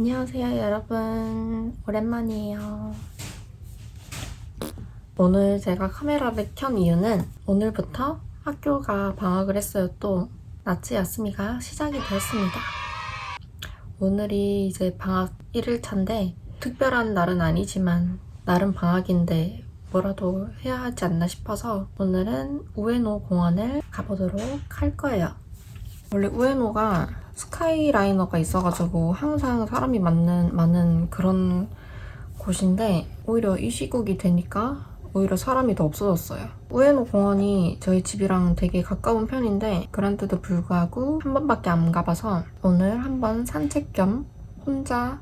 안녕하세요, 여러분. 오랜만이에요. 오늘 제가 카메라를 켠 이유는 오늘부터 학교가 방학을 했어요. 또 나치 야스미가 시작이 되었습니다. 오늘이 이제 방학 1일차인데 특별한 날은 아니지만 나름 방학인데 뭐라도 해야 하지 않나 싶어서 오늘은 우에노 공원을 가보도록 할 거예요. 원래 우에노가 스카이라이너가 있어가지고 항상 사람이 많은, 많은 그런 곳인데 오히려 이 시국이 되니까 오히려 사람이 더 없어졌어요. 우에노 공원이 저희 집이랑 되게 가까운 편인데 그런데도 불구하고 한 번밖에 안 가봐서 오늘 한번 산책 겸 혼자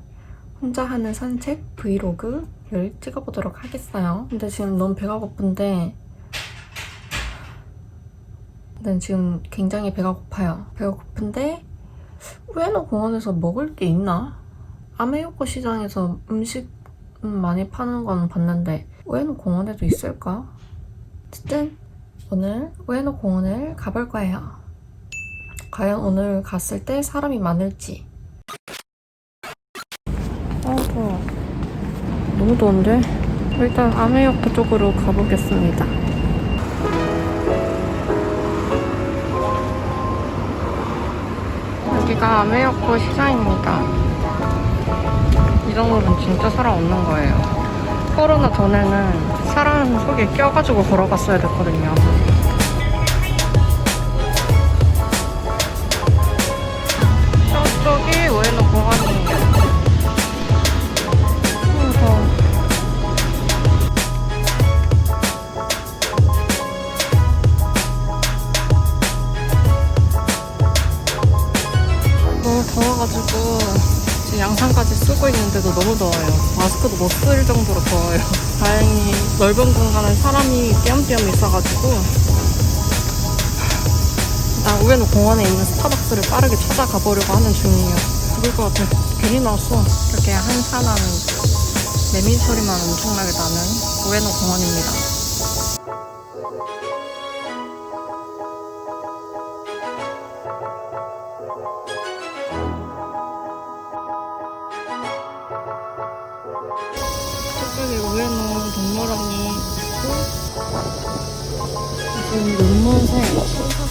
혼자 하는 산책 브이로그를 찍어보도록 하겠어요. 근데 지금 너무 배가 고픈데 난 지금 굉장히 배가 고파요. 배가 고픈데 우에노 공원에서 먹을 게 있나? 아메요코 시장에서 음식 음, 많이 파는 건 봤는데 우에노 공원에도 있을까? 어쨌든 오늘 우에노 공원을 가볼 거예요. 과연 오늘 갔을 때 사람이 많을지. 아 더워. 너무 더운데? 일단 아메요코 쪽으로 가보겠습니다. 여기가 아메요코 시장입니다. 이 정도면 진짜 사람 없는 거예요. 코로나 전에는 사람 속에 껴가지고 걸어갔어야 됐거든요. 더워가지고 지금 양산까지 쓰고 있는데도 너무 더워요. 마스크도 못 쓸 정도로 더워요. 다행히 넓은 공간에 사람이 띄엄띄엄 있어가지고 나 우에노 공원에 있는 스타벅스를 빠르게 찾아가 보려고 하는 중이에요. 죽을 것 같아. 괜히 나왔어. 이렇게 한산한 매미 소리만 엄청나게 나는 우에노 공원입니다. 동물원이 있고 지금 연못에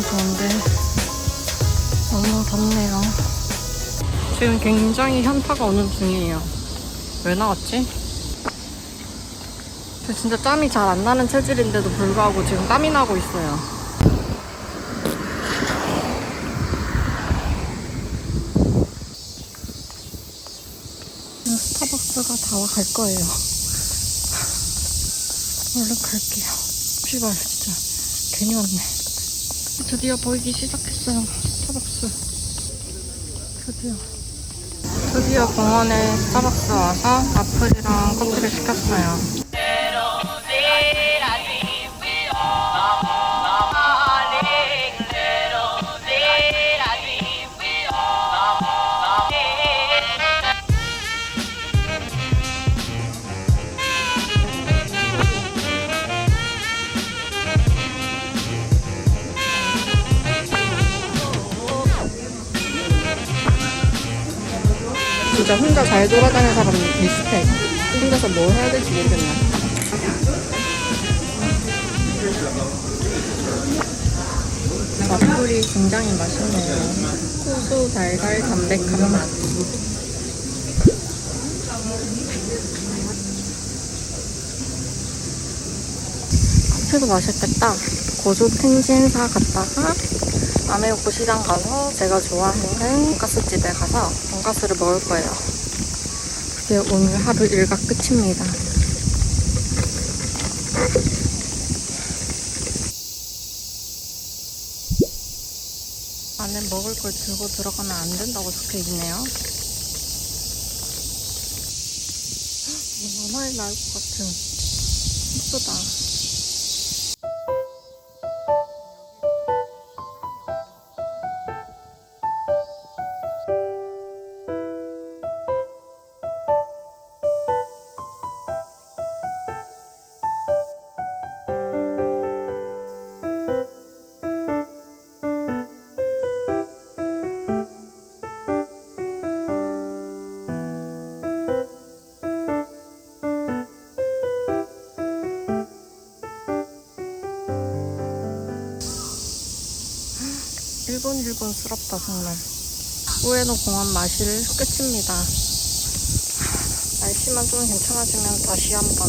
너무 좋은데 너무 덥네요. 지금 굉장히 현타가 오는 중이에요. 왜 나왔지? 저 진짜 땀이 잘 안 나는 체질인데도 불구하고 지금 땀이 나고 있어요. 스타벅스가 다갈 거예요. 얼른 갈게요. 씨발 진짜 괜히 왔네. 드디어 보이기 시작했어요. 스타벅스. 드디어. 드디어 공원에 스타벅스 와서 와플이랑 커피를 시켰어요. 진짜 혼자 잘 돌아다니는 사람 비슷해. 혼자서 뭘 해야 될지 모르겠네. 와플이 굉장히 맛있네요. 고소, 달달, 담백한 맛. 커피도 맛있겠다. 고조 텐진사 갔다가 아메오코 시장 가서 제가 좋아하는 돈가스집에 가서 돈가스를 먹을 거예요. 그게 오늘 하루 일과 끝입니다. 안에 먹을 걸 들고 들어가면 안 된다고 적혀 있네요. 너무 많이 나올 것 같은. 이쁘다. 일본일본스럽다 정말. 우에노 공원 마실 끝입니다. 날씨만 좀 괜찮아지면 다시 한번.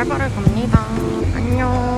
알바를 갑니다. 안녕.